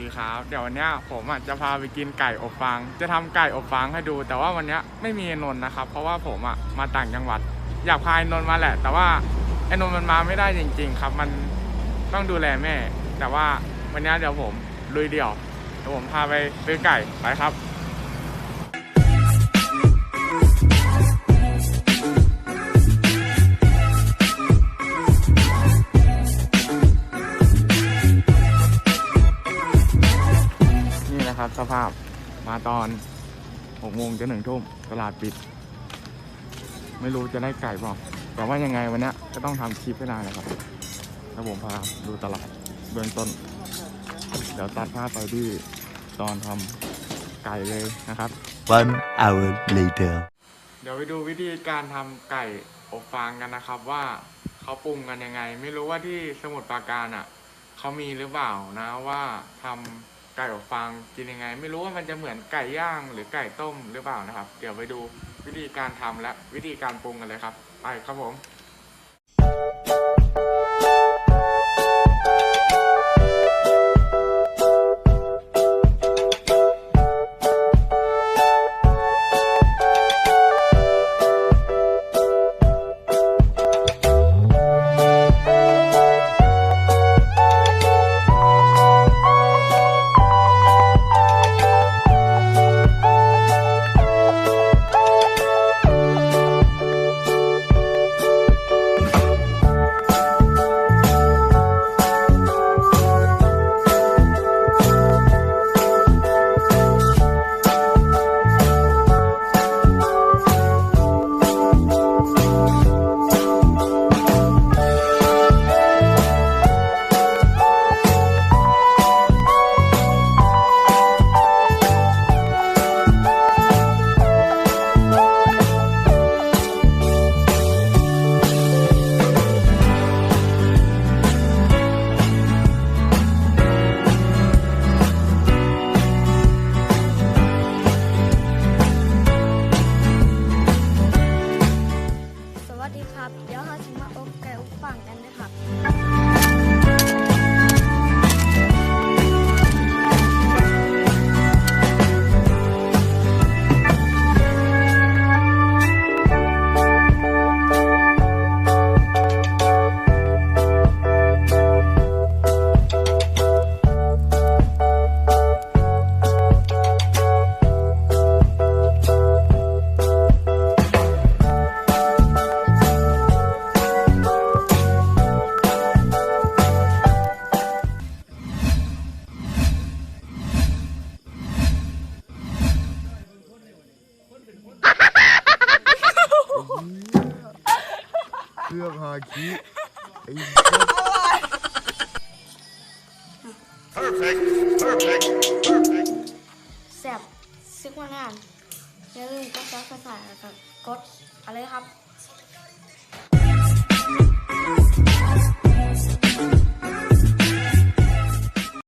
ดีครับ เดี๋ยววันนี้ผมอะจะพาไปกินไก่อบฟาง จะทำไก่อบฟางให้ดู แต่ว่าวันนี้ไม่มีอนนท์นะครับ เพราะว่าผมอะมาต่างจังหวัด อยากพาไอ้นนท์มาแหละ แต่ว่าไอ้นนท์มันมาไม่ได้จริง ๆ ครับ มันต้องดูแลแม่ แต่ว่าวันนี้เดี๋ยวผมลุยเดี่ยวเดี๋ยวผมพาไปซื้อไก่ไปครับ นี่นะครับ สภาพมาตอนหกโมงจะหนึ่งทุ่มตลาดปิด ไม่รู้จะได้ไก่เปล่าแต่ว่ายังไงวันเนี้ยก็ต้องทำคลิปให้ได้นะครับแล้วผมพาดูตลาดเบื้องต้น เดี๋ยวตัดภาพไปที่ตอนทำไก่เลยนะครับ One hour later. เดี๋ยวไปดูวิธีการทำไก่อบฟางกันนะครับว่าเขาปรุงกันยังไง ไม่รู้ว่าที่สมุทรปราการอะเขามีหรือเปล่านะว่าทำ ไก่อบฟางกินยังไง ไม่รู้ว่ามันจะเหมือนไก่ย่างหรือไก่ต้มหรือเปล่านะครับ เดี๋ยวไปดูวิธีการทำและวิธีการปรุงกันเลยครับ ไปครับผม เพื่อพาคิไอ้ Perfect. Perfect. Perfect. แซ่บซึกว่างานอย่าลืมกดซับสไครต์แล้วก็กดอะไรครับ